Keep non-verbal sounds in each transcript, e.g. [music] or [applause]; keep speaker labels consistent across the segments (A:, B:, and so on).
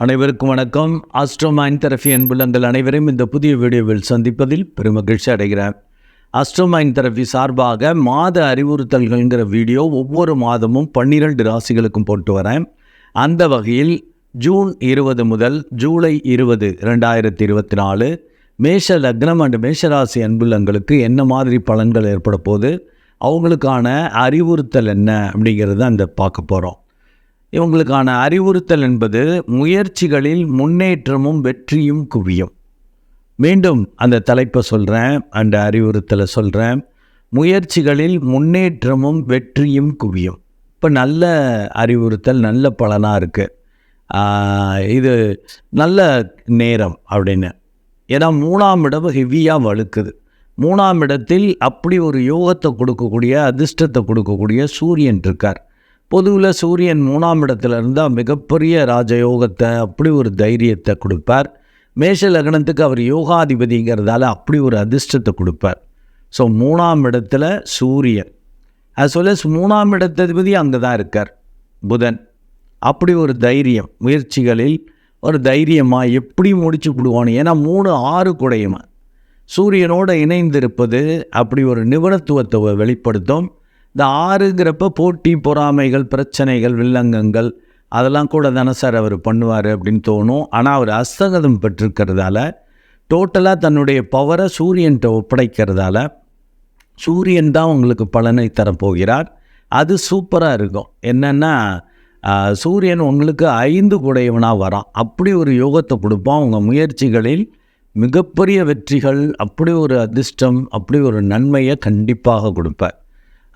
A: அனைவருக்கும் வணக்கம். ஆஸ்ட்ரோமைன் தெரபி அன்புள்ளங்கள் அனைவரையும் இந்த புதிய வீடியோவில் சந்திப்பதில் பெருமகிழ்ச்சி அடைகிறேன். ஆஸ்ட்ரோமைன் தெரபி சார்பாக மாத அறிவுறுத்தல்கள்ங்கிற வீடியோ ஒவ்வொரு மாதமும் பன்னிரண்டு ராசிகளுக்கும் போட்டு வரேன். அந்த வகையில் ஜூன் இருபது முதல் ஜூலை இருபது ரெண்டாயிரத்தி இருபத்தி நாலு மேஷ லக்னம் அண்ட் மேஷராசி அன்புள்ளங்களுக்கு என்ன மாதிரி பலன்கள் ஏற்பட போகுது? அவங்களுக்கான அறிவுறுத்தல் என்ன அப்படிங்கிறத அந்த பார்க்க போகிறோம் இவங்களுக்கான அறிவுறுத்தல் என்பது முயற்சிகளில் முன்னேற்றமும் வெற்றியும் குவியும். மீண்டும் அந்த தலைப்பை சொல்கிறேன் அந்த அறிவுறுத்தலை சொல்கிறேன் முயற்சிகளில் முன்னேற்றமும் வெற்றியும் குவியும். இப்போ நல்ல அறிவுறுத்தல் நல்ல பலனாக இருக்குது இது நல்ல நேரம் அப்படின்னு. ஏன்னா மூணாம் இடம் ஹெவியாக வழுக்குது. மூணாம் இடத்தில் அப்படி ஒரு யோகத்தை கொடுக்கக்கூடிய அதிர்ஷ்டத்தை கொடுக்கக்கூடிய சூரியன் இருக்கார். பொதுவில் சூரியன் மூணாம் இடத்துல இருந்தால் மிகப்பெரிய ராஜயோகத்தை அப்படி ஒரு தைரியத்தை கொடுப்பார். மேஷ லக்னத்துக்கு அவர் யோகாதிபதிங்கிறதால அப்படி ஒரு அதிர்ஷ்டத்தை கொடுப்பார். ஸோ மூணாம் இடத்துல சூரியன். அஸ் well as மூணாம் இடத்ததிபதி அங்கே தான் இருக்கார் புதன். அப்படி ஒரு தைரியம் முயற்சிகளில் ஒரு தைரியமாக எப்படி முடிச்சு விடுவானு ஏன்னா மூணு ஆறு குடையுமா? சூரியனோடு இணைந்திருப்பது அப்படி ஒரு நிபுணத்துவத்தை வெளிப்படுத்தும். இந்த ஆறுங்கிறப்ப போட்டி பொறாமைகள் பிரச்சனைகள் வில்லங்கங்கள் அதெல்லாம் கூட தானே சார் அவர் பண்ணுவார் அப்படின்னு தோணும். ஆனால் அவர் அஸ்தகதம் பெற்றிருக்கிறதால டோட்டலாக தன்னுடைய பவரை சூரியன்கிட்ட ஒப்படைக்கிறதால சூரியன் தான் உங்களுக்கு பலனை தரப்போகிறார். அது சூப்பராக இருக்கும். என்னென்னா சூரியன் உங்களுக்கு ஐந்து குடையவனாக வரான். அப்படி ஒரு யோகத்தை கொடுப்பான். உங்கள் முயற்சிகளில் மிகப்பெரிய வெற்றிகள் அப்படி ஒரு அதிர்ஷ்டம் அப்படி ஒரு நன்மையை கண்டிப்பாக கொடுப்பார்.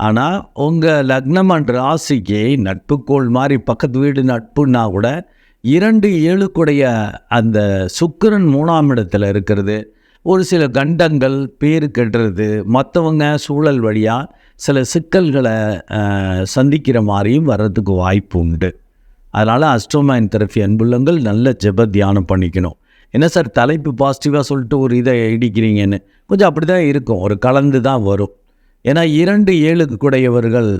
A: ஆனால் உங்கள் லக்னம் அண்ட் ராசிக்கு நட்புக்கோள் மாதிரி பக்கத்து வீடு நட்புன்னா கூட இரண்டு ஏழுக்குடைய அந்த சுக்கிரன் மூணாம் இடத்துல இருக்கிறது. ஒரு சில கண்டங்கள் பேர் கெடுறது மற்றவங்க சூழல் வழியாக சில சிக்கல்களை சந்திக்கிற மாதிரியும் வர்றதுக்கு வாய்ப்பு உண்டு. அதனால் அஸ்ட்ரோமைன் தெரஃபி அன்புள்ளங்கள் நல்ல ஜெப தியானம் பண்ணிக்கணும். என்ன சார் தலைப்பு பாசிட்டிவாக சொல்லிட்டு ஒரு இதை இடிக்கிறீங்கன்னு? கொஞ்சம் அப்படி தான் இருக்கும். ஒரு கலந்து தான் வரும். ஏன்னா இரண்டு ஏழுக்கு கூடையவர்கள்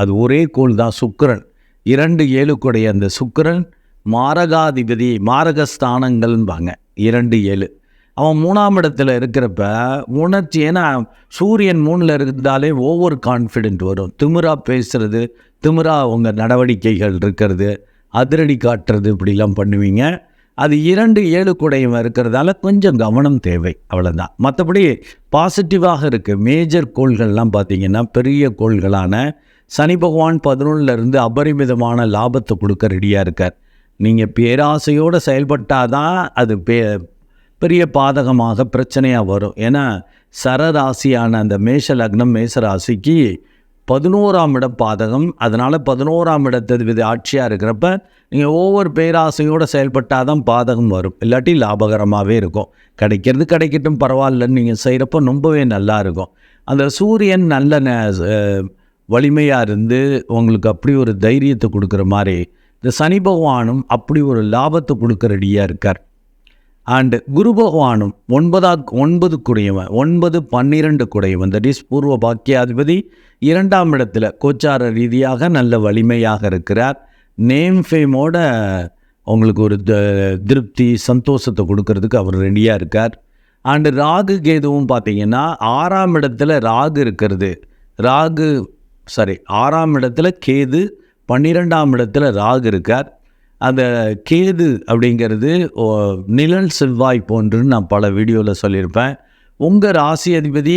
A: அது ஒரே கோள் தான் சுக்கிரன். இரண்டு ஏழுக்குடைய அந்த சுக்கரன் மாரகாதிபதி மாரகஸ்தானங்கள்பாங்க இரண்டு ஏழு. அவன் மூணாம் இடத்துல இருக்கிறப்ப உணர்ச்சி ஏன்னா சூரியன் மூணில் இருந்தாலே ஓவர் கான்ஃபிடென்ட் வரும். திமிரா பேசுகிறது திமிரா உங்கள் நடவடிக்கைகள் இருக்கிறது அதிரடி காட்டுறது இப்படிலாம் பண்ணுவீங்க. அது இரண்டு ஏழு குடையும் இருக்கிறதால கொஞ்சம் கவனம் தேவை. அவ்வளோதான் மற்றபடி பாசிட்டிவாக இருக்குது மேஜர் கோள்கள்லாம் பார்த்திங்கன்னா பெரிய கோள்களான சனி பகவான் பதினொன்றுலேருந்து அபரிமிதமான லாபத்தை கொடுக்க ரெடியாக இருக்கார். நீங்கள் பேராசையோடு செயல்பட்டாதான் அது பே பெரிய பாதகமாக பிரச்சனையாக வரும். ஏன்னா சரராசியான அந்த மேஷ லக்னம் மேசராசிக்கு பதினோராம் இடம் பாதகம். அதனால் பதினோராம் இடத்ததிபதி ஆட்சியாக இருக்கிறப்ப நீங்கள் ஒவ்வொரு பேராசையோடு செயல்பட்டால் தான் பாதகம் வரும். இல்லாட்டி லாபகரமாகவே இருக்கும். கிடைக்கிறது கிடைக்கட்டும் பரவாயில்லன்னு நீங்கள் செய்கிறப்ப ரொம்பவே நல்லா இருக்கும். அந்த சூரியன் நல்ல வலிமையாக இருந்து உங்களுக்கு அப்படி ஒரு தைரியத்தை கொடுக்குற மாதிரி இந்த சனி பகவானும் அப்படி ஒரு லாபத்தை கொடுக்குறடியாக இருக்கார். அண்டு குரு பகவானும் ஒன்பதா ஒன்பது குடையவன் ஒன்பது பன்னிரண்டு குடையவன். தட் இஸ் பூர்வ பாக்கியாதிபதி. இரண்டாம் இடத்துல கோச்சார ரீதியாக நல்ல வலிமையாக இருக்கிறார். நேம் ஃபேமோட உங்களுக்கு ஒரு த- திருப்தி சந்தோஷத்தை கொடுக்கறதுக்கு அவர் ரெடியாக இருக்கார். அண்டு ராகு கேதுவும் பார்த்தீங்கன்னா ஆறாம் இடத்துல ராகு இருக்கிறது. ராகு சாரி ஆறாம் இடத்துல கேது பன்னிரெண்டாம் இடத்துல ராகு இருக்கார். அந்த கேது அப்படிங்கிறது ஓ, நிழல் செவ்வாய் போன்றுன்னு நான் பல வீடியோவில் சொல்லியிருப்பேன். உங்கள் ராசி அதிபதி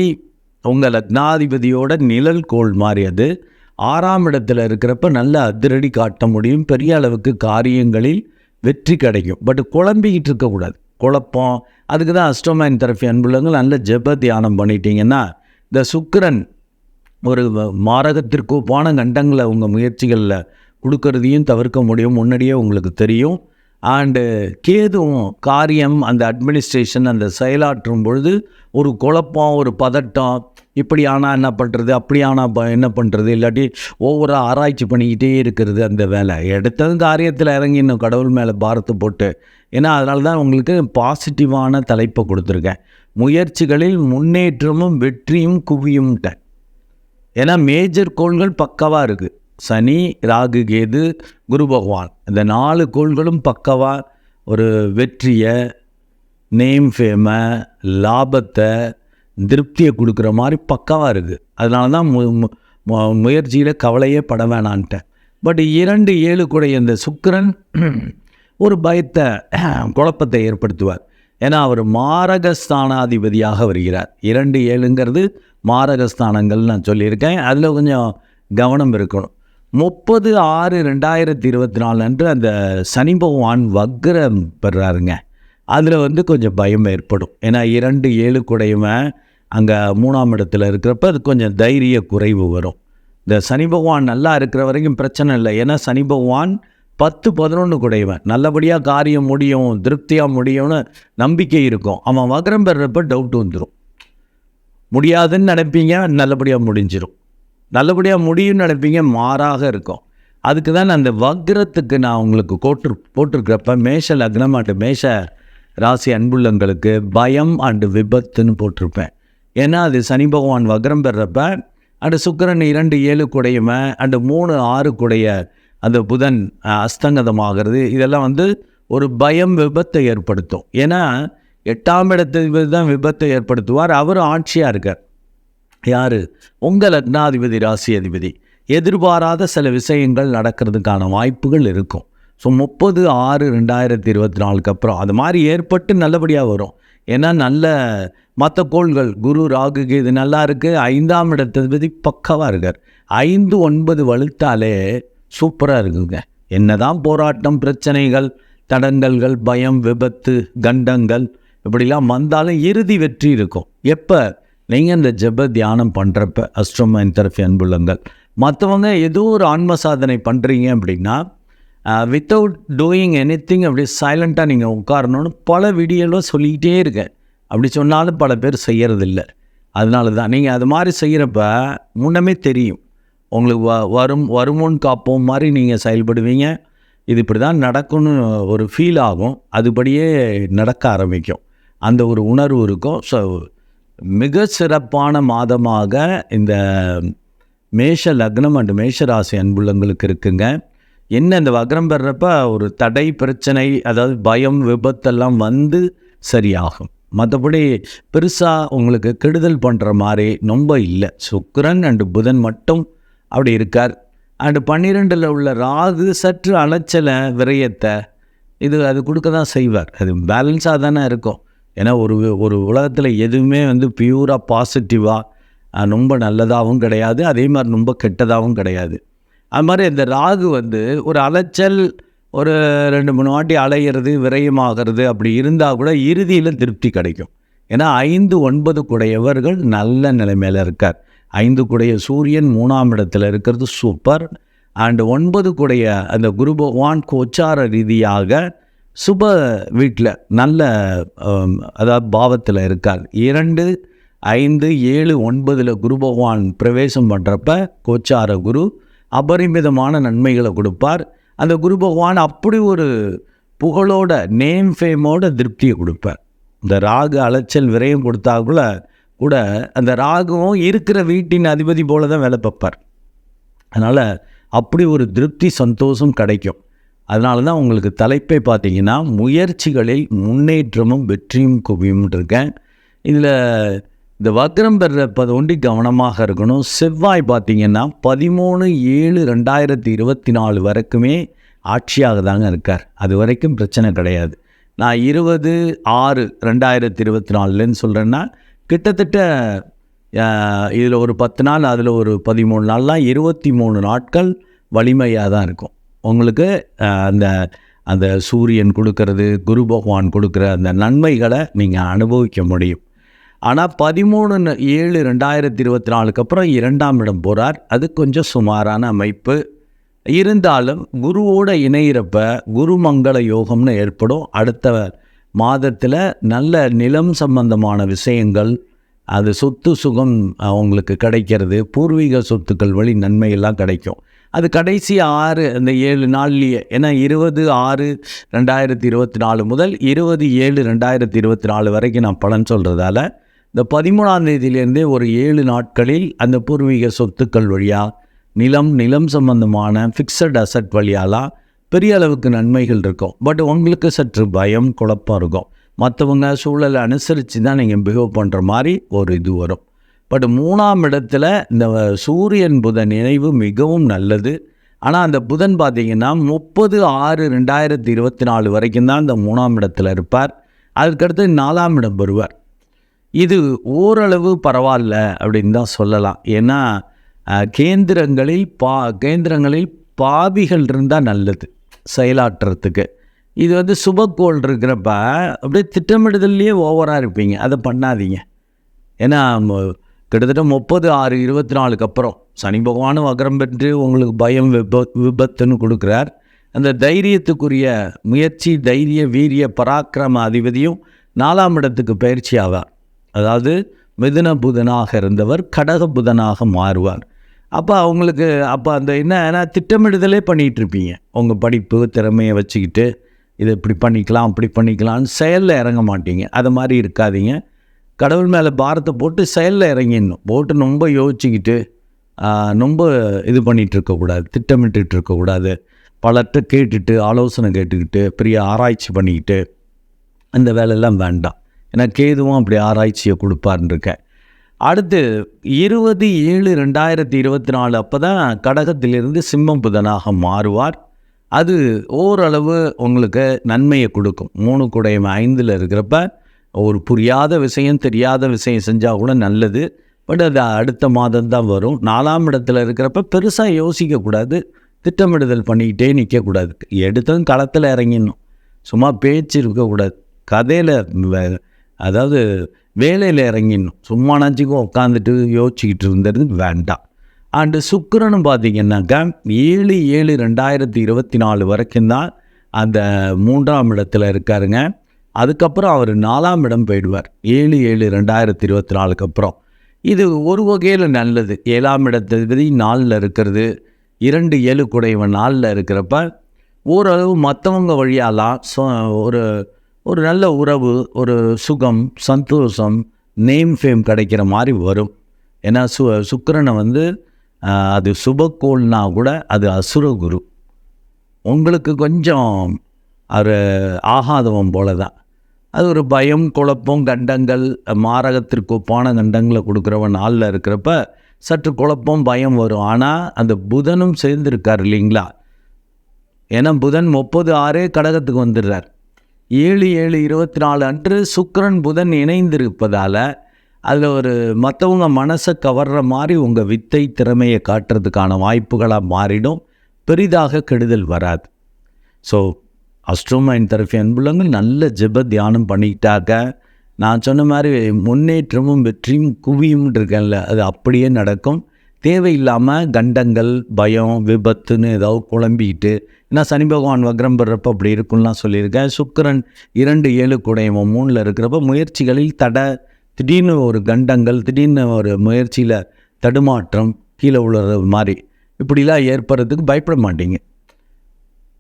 A: உங்கள் லக்னாதிபதியோட நிழல் கோள் மாதிரி அது. ஆறாம் இடத்துல இருக்கிறப்ப நல்ல அதிரடி காட்ட முடியும். பெரிய அளவுக்கு காரியங்களில் வெற்றி கிடைக்கும். பட் குழம்பிக்கிட்டு இருக்கக்கூடாது குழப்பம். அதுக்கு தான் அஸ்டோமைன் தெரப்பி அன்புள்ளவங்க நல்ல ஜெப தியானம் பண்ணிட்டீங்கன்னா இந்த சுக்கரன் ஒரு மாரகத்திற்கு போன கண்டங்களை உங்கள் முயற்சிகளில் கொடுக்கறதையும் தவிர்க்க முடியும். முன்னாடியே உங்களுக்கு தெரியும். அண்டு கேதுவும் காரியம் அந்த அட்மினிஸ்ட்ரேஷன் அந்த செயலாற்றும் பொழுது ஒரு குழப்பம் ஒரு பதட்டம். இப்படி ஆனால் என்ன பண்ணுறது அப்படி ஆனால் ப- என்ன பண்ணுறது இல்லாட்டி ஒவ்வொரு ஆராய்ச்சி பண்ணிக்கிட்டே இருக்கிறது அந்த வேலை. எடுத்ததும் காரியத்தில் இறங்கி இன்னும் கடவுள் மேலே பாரத்தை போட்டு. ஏன்னா அதனால தான் உங்களுக்கு பாசிட்டிவான தலைப்பை கொடுத்துருக்கேன். முயற்சிகளில் முன்னேற்றமும் வெற்றியும் குவியும்ட்டேன். ஏன்னா மேஜர் கோள்கள் பக்காவாக இருக்குது சனி ராகு கேது குரு பகவான். இந்த நாலு கோள்களும் பக்கவாக ஒரு வெற்றியை நேம் ஃபேமை லாபத்தை திருப்தியை கொடுக்குற மாதிரி பக்கவாக இருக்குது அதனால தான் மு முயற்சியில் கவலையே பட வேணான்ட்டேன். பட் இரண்டு ஏழு கூட இந்த சுக்கரன் [clears throat] ஒரு பயத்தை [clears throat] குழப்பத்தை ஏற்படுத்துவார். ஏன்னா அவர் மாரகஸ்தானாதிபதியாக வருகிறார். இரண்டு ஏழுங்கிறது மாரகஸ்தானங்கள் நான் சொல்லியிருக்கேன். அதில் கொஞ்சம் கவனம் இருக்கணும். முப்பது ஆறு ரெண்டாயிரத்தி இருபத்தி நாலு அன்று அந்த சனி பகவான் வக்ரம் பெறாருங்க. அதில் வந்து கொஞ்சம் பயம் ஏற்படும். ஏன்னா இரண்டு ஏழு குடையவன் அங்கே மூணாம் இடத்துல இருக்கிறப்ப அது கொஞ்சம் தைரிய குறைவு வரும். இந்த சனி பகவான் நல்லா இருக்கிற வரைக்கும் பிரச்சனை இல்லை. ஏன்னா சனி பகவான் பத்து பதினொன்று குடையவன் நல்லபடியாக காரியம் முடியும் திருப்தியாக முடியும்னு நம்பிக்கை இருக்கும். அவன் வக்ரம் பெறப்ப டவுட் வந்துடும் முடியாதுன்னு நினைப்பீங்க நல்லபடியாக முடிஞ்சிடும் நல்லபடியாக முடியும்னு நினைப்பீங்க மாறாக இருக்கும். அதுக்கு தான் அந்த வக்ரத்துக்கு நான் உங்களுக்கு கோட்டு போட்டிருக்கிறப்ப மேஷ லக்னம் அண்டு மேஷ ராசி அன்புள்ளங்களுக்கு பயம் அண்டு விபத்துன்னு போட்டிருப்பேன். ஏன்னா அது சனி பகவான் வக்ரம் பெறப்ப அண்டு சுக்கிரன் இரண்டு ஏழு குடையுமே அண்டு மூணு ஆறு குடைய அந்த புதன் அஸ்தங்கதமாகிறது. இதெல்லாம் வந்து ஒரு பயம் விபத்தை ஏற்படுத்தும். ஏன்னா எட்டாம் இடத்தில் தான் விபத்தை ஏற்படுத்துவார். அவர் ஆட்சியாக இருக்கார். யார்? உங்கள் லக்னாதிபதி ராசி அதிபதி எதிர்பாராத சில விஷயங்கள் நடக்கிறதுக்கான வாய்ப்புகள் இருக்கும். ஸோ முப்பது ஆறு ரெண்டாயிரத்தி இருபத்தி நாலுக்கு அப்புறம் அது மாதிரி ஏற்பட்டு நல்லபடியாக வரும். ஏன்னா நல்ல மற்ற கோள்கள் குரு ராகு இது நல்லா இருக்குது ஐந்தாம் இடத்ததிபதி பக்கவாக இருக்கார். ஐந்து ஒன்பது வலுத்தாலே சூப்பராக இருக்குங்க. என்னதான் போராட்டம் பிரச்சனைகள் தடங்கல்கள் பயம் விபத்து கண்டங்கள் இப்படிலாம் வந்தாலும் இறுதி வெற்றி இருக்கும். எப்போ? நீங்கள் இந்த ஜெப தியானம் பண்ணுறப்ப அஸ்ட்ரோமைன் தெரப்பி அன்புள்ளங்கள். மற்றவங்க ஏதோ ஒரு ஆன்ம சாதனை பண்ணுறீங்க அப்படின்னா வித்தவுட் டூயிங் எனி திங் அப்படி சைலண்ட்டாக நீங்கள் உட்காரணும்னு பல வீடியோவில் சொல்லிக்கிட்டே இருக்கேன் அப்படி சொன்னாலும் பல பேர் செய்கிறதில்ல அதனால தான் நீங்கள் அது மாதிரி செய்கிறப்ப முன்னமே தெரியும். உங்களுக்கு வ வரும் வருமுன் காப்போம் மாதிரி நீங்கள் செயல்படுவீங்க. இது இப்படி தான் நடக்கும்னு ஒரு ஃபீல் ஆகும். அதுபடியே நடக்க ஆரம்பிக்கும். அந்த ஒரு உணர்வு இருக்கும். ஸோ மிக சிறப்பான மாதமாக இந்த மேஷ லக்னம் அண்டு மேஷராசி அன்புள்ளங்களுக்கு இருக்குங்க. என்ன இந்த வக்ரம் பெறப்ப ஒரு தடை பிரச்சனை அதாவது பயம் விபத்தெல்லாம் வந்து சரியாகும். மற்றபடி பெருசாக உங்களுக்கு கெடுதல் பண்ணுற மாதிரி ரொம்ப இல்லை. சுக்கரன் அண்டு புதன் மட்டும் அப்படி இருக்கார். அண்டு பன்னிரெண்டில் உள்ள ராகு சற்று அலைச்சலை விரயத்தை இது அது கொடுக்க தான் செய்வார். அது பேலன்ஸாக தானே இருக்கும். ஏன்னா ஒரு ஒரு உலகத்தில் எதுவுமே வந்து பியூராக பாசிட்டிவாக ரொம்ப நல்லதாகவும் கிடையாது. அதே மாதிரி ரொம்ப கெட்டதாகவும் கிடையாது. அது மாதிரி இந்த ராகு வந்து ஒரு அலைச்சல் ஒரு ரெண்டு மூணு வாட்டி அலையிறது விரயமாகிறது அப்படி இருந்தால் கூட இறுதியில் திருப்தி கிடைக்கும். ஏன்னா ஐந்து ஒன்பது குடையவர்கள் நல்ல நிலைமையில் இருக்கார். ஐந்து குடைய சூரியன் மூணாம் இடத்துல இருக்கிறது சூப்பர் அண்டு ஒன்பது குடைய அந்த குரு பகவான் கோச்சார ரீதியாக சுப வீட்டில் நல்ல அதாவது பாவத்தில் இருக்கார். இரண்டு ஐந்து ஏழு ஒன்பதில் குரு பகவான் பிரவேசம் பண்ணுறப்ப கோச்சார குரு அபரிமிதமான நன்மைகளை கொடுப்பார். அந்த குரு பகவான் அப்படி ஒரு புகழோட நேம் ஃபேமோட திருப்தியை கொடுப்பார். இந்த ராகு அலைச்சல் விரயம் கொடுத்தா கூட கூட அந்த ராகுவும் இருக்கிற வீட்டின் அதிபதி போல தான் வேலை பார்ப்பார். அதனால் அப்படி ஒரு திருப்தி சந்தோஷம் கிடைக்கும். அதனால தான் உங்களுக்கு தலைப்பை பார்த்தீங்கன்னா முயற்சிகளில் முன்னேற்றமும் வெற்றியும் குவியும் இருக்கேன் இதில் இந்த வக்ரம் பெறப்பது ஒண்டி கவனமாக இருக்கணும். செவ்வாய் பார்த்தீங்கன்னா பதிமூணு ஏழு ரெண்டாயிரத்தி இருபத்தி நாலு வரைக்குமே ஆட்சியாக தாங்க இருக்கார். அது வரைக்கும் பிரச்சனை கிடையாது. நான் இருபது ஆறு ரெண்டாயிரத்தி இருபத்தி நாலுலன்னு சொல்கிறேன்னா கிட்டத்தட்ட இதில் ஒரு பத்து நாள் அதில் ஒரு பதிமூணு நாள்லாம் இருபத்தி மூணு நாட்கள் வலிமையாக தான் இருக்கும். உங்களுக்கு அந்த அந்த சூரியன் கொடுக்கறது குரு பகவான் கொடுக்குற அந்த நன்மைகளை நீங்கள் அனுபவிக்க முடியும். ஆனால் பதிமூணு ஏழு ரெண்டாயிரத்தி இருபத்தி நாலுக்கு அப்புறம் இரண்டாம் இடம் போகிறார் அது கொஞ்சம் சுமாரான அமைப்பு. இருந்தாலும் குருவோட இணையிறப்ப குருமங்கள யோகம்னு ஏற்படும். அடுத்த மாதத்தில் நல்ல நிலம் சம்பந்தமான விஷயங்கள் அது சொத்து சுகம் அவங்களுக்கு உங்களுக்கு கிடைக்கிறது. பூர்வீக சொத்துக்கள் வழி நன்மையெல்லாம் கிடைக்கும். அது கடைசி ஆறு அந்த ஏழு நாள்லேயே. ஏன்னா இருபது ஆறு ரெண்டாயிரத்தி இருபத்தி நாலு முதல் இருபது ஏழு ரெண்டாயிரத்தி இருபத்தி நாலு வரைக்கும் நான் பலன் சொல்கிறதால இந்த பதிமூணாம் தேதியிலேருந்தே ஒரு ஏழு நாட்களில் அந்த பூர்வீக சொத்துக்கள் வழியாக நிலம் நிலம் சம்பந்தமான ஃபிக்ஸட் அசட் வழியாலாம் பெரிய அளவுக்கு நன்மைகள் இருக்கும். பட் உங்களுக்கு சற்று பயம் குழப்பம் இருக்கும். மற்றவங்க சூழலை அனுசரித்து தான் நீங்கள் பிஹேவ் பண்ணுற மாதிரி ஒரு இது வரும். பட் மூணாம் இடத்துல இந்த சூரியன் புதன் இணைவு மிகவும் நல்லது. ஆனால் அந்த புதன் பார்த்திங்கன்னா முப்பது ஆறு ரெண்டாயிரத்தி இருபத்தி நாலு வரைக்கும் தான் இந்த மூணாம் இடத்துல இருப்பார். அதுக்கடுத்து நாலாம் இடம் வருவார் இது ஓரளவு பரவாயில்ல அப்படின்னு தான் சொல்லலாம். ஏன்னா கேந்திரங்களில் பா கேந்திரங்களில் பாவிகள் இருந்தால் நல்லது செயலாற்றுறதுக்கு இது வந்து சுபக்கோள் இருக்கிறப்ப அப்படியே திட்டமிடுதல்லையே ஓவராக இருப்பீங்க. அதை பண்ணாதீங்க. ஏன்னா கிட்டத்தட்ட முப்பது ஆறு இருபத்தி நாலுக்கு அப்புறம் சனி பகவானும் வக்ரம் பெற்று உங்களுக்கு பயம் விப விபத்துன்னு கொடுக்குறார். அந்த தைரியத்துக்குரிய முயற்சி தைரிய வீரிய பராக்கிரம அதிபதியும் நாலாம் இடத்துக்கு பயிற்சி ஆவார். அதாவது மிதுன புதனாக இருந்தவர் கடக புதனாக மாறுவார். அப்போ அவங்களுக்கு அப்போ அந்த என்ன ஏன்னா திட்டமிடுதலே பண்ணிகிட்ருப்பீங்க உங்கள் படிப்பு திறமையை வச்சுக்கிட்டு இதை இப்படி பண்ணிக்கலாம் அப்படி பண்ணிக்கலாம்னு செயலில் இறங்க மாட்டீங்க. அது மாதிரி இருக்காதீங்க. கடவுள் மேலே பாரத்தை போட்டு செயலில் இறங்கிடணும். போட்டு ரொம்ப யோசிச்சுக்கிட்டு ரொம்ப இது பண்ணிகிட்டு இருக்கக்கூடாது திட்டமிட்டுட்டு இருக்கக்கூடாது. பலர்கிட்ட கேட்டுட்டு ஆலோசனை கேட்டுக்கிட்டு பெரிய ஆராய்ச்சி பண்ணிக்கிட்டு அந்த வேலையெல்லாம் வேண்டாம். ஏன்னா கேதுவும் அப்படி ஆராய்ச்சியை கொடுப்பாருன்னு இருக்கேன். அடுத்து இருபது ஏழு ரெண்டாயிரத்தி இருபத்தி நாலு அப்போ தான் கடகத்திலிருந்து சிம்மம் புதனாக மாறுவார். அது ஓரளவு உங்களுக்கு நன்மையை கொடுக்கும். மூணு குடையம் ஐந்தில் இருக்கிறப்ப ஒரு புரியாத விஷயம் தெரியாத விஷயம் செஞ்சால் கூட நல்லது. பட் அது அடுத்த மாதம் தான் வரும். நாலாம் இடத்துல இருக்கிறப்ப பெருசாக யோசிக்கக்கூடாது திட்டமிடுதல் பண்ணிக்கிட்டே நிற்கக்கூடாது எடுத்ததும் களத்தில் இறங்கிடணும். சும்மா பேச்சு இருக்கக்கூடாது கதையில் அதாவது வேலையில் இறங்கிடணும். சும்மா நச்சுக்கும் உட்காந்துட்டு யோசிச்சுக்கிட்டு இருந்தது வேண்டாம். அண்டு சுக்கிரனும் பார்த்தீங்கன்னாக்கா ஏழு ஏழு ரெண்டாயிரத்தி இருபத்தி நாலு வரைக்கும் தான் அந்த மூன்றாம் இடத்துல இருக்காருங்க. அதுக்கப்புறம் அவர் நாலாம் இடம் போயிடுவார். ஏழு ஏழு ரெண்டாயிரத்தி இருபத்தி நாலுக்கு அப்புறம். இது ஒரு வகையில் நல்லது. ஏழாம் இடத்ததிபதி நாளில் இருக்கிறது. இரண்டு ஏழு குடைவன் நாளில் இருக்கிறப்ப ஓரளவு மற்றவங்க வழியாலாம் சொ- ஒரு ஒரு நல்ல உறவு ஒரு சுகம் சந்தோஷம் நேம் ஃபேம் கிடைக்கிற மாதிரி வரும். ஏன்னா சு சுக்கரனை வந்து அது சுபக்கோள்னா கூட அது அசுரகுரு உங்களுக்கு கொஞ்சம் ஒரு ஆகாதவன் போல தான் அது ஒரு பயம் குழப்பம் கண்டங்கள் மாரகத்திற்கு ஒப்பான கண்டங்களை கொடுக்குறவன் நாளில் இருக்கிறப்ப சற்று குழப்பம் பயம் வரும். ஆனால் அந்த புதனும் சேர்ந்துருக்கார் இல்லைங்களா? ஏன்னா புதன் முப்பது ஆறே கடகத்துக்கு வந்துடுறார். ஏழு ஏழு இருபத்தி நாலு அன்று சுக்கரன் புதன் இணைந்திருப்பதால் அதில் ஒரு மற்றவங்க மனசை கவர்ற மாதிரி உங்கள் வித்தை திறமையை காட்டுறதுக்கான வாய்ப்புகளாக மாறிடும். பெரிதாக கெடுதல் வராது. ஸோ அஸ்ட்ரோமைன் தரப்பி அன்புள்ளங்கள் நல்ல ஜெப தியானம் பண்ணிக்கிட்டாக்க நான் சொன்ன மாதிரி முன்னேற்றமும் வெற்றியும் குவியும் இருக்கேன்ல அது அப்படியே நடக்கும். தேவையில்லாமல் கண்டங்கள் பயம் விபத்துன்னு ஏதாவது குழம்பிக்கிட்டு ஏன்னா சனி பகவான் வக்ரம் பெறப்ப அப்படி இருக்கும்லாம் சொல்லியிருக்கேன். சுக்கிரன் இரண்டு ஏழு குடையமும் மூணில் இருக்கிறப்ப முயற்சிகளில் தட திடீர்னு ஒரு கண்டங்கள் திடீர்னு ஒரு முயற்சியில் தடுமாற்றம் கீழே விழுற மாதிரி. இப்படிலாம் ஏற்படுறதுக்கு பயப்பட மாட்டீங்க.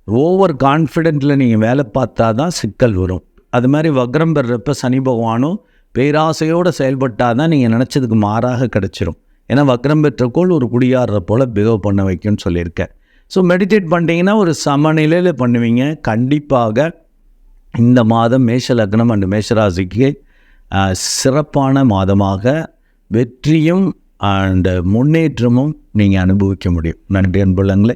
A: ஓவர் கான்ஃபிடென்ட்டில் நீங்கள் வேலை பார்த்தா தான் சிக்கல் வரும். அது மாதிரி வக்ரம் பெறப்ப சனி பகவானும் பேராசையோடு செயல்பட்டால் தான் நீங்கள் நினச்சதுக்கு மாறாக கிடச்சிரும். ஏன்னா வக்ரம் பெற்ற கோள் ஒரு குடியாடுற போல் பிகவ் பண்ண வைக்கும்னு சொல்லியிருக்கேன். ஸோ மெடிடேட் பண்ணிட்டீங்கன்னா ஒரு சமநிலையில் பண்ணுவீங்க. கண்டிப்பாக இந்த மாதம் மேஷ லக்னம் அண்ட் மேஷராசிக்கு சிறப்பான மாதமாக வெற்றியும் அண்டு முன்னேற்றமும் நீங்கள் அனுபவிக்க முடியும். நன்றி அன்புள்ளங்களே.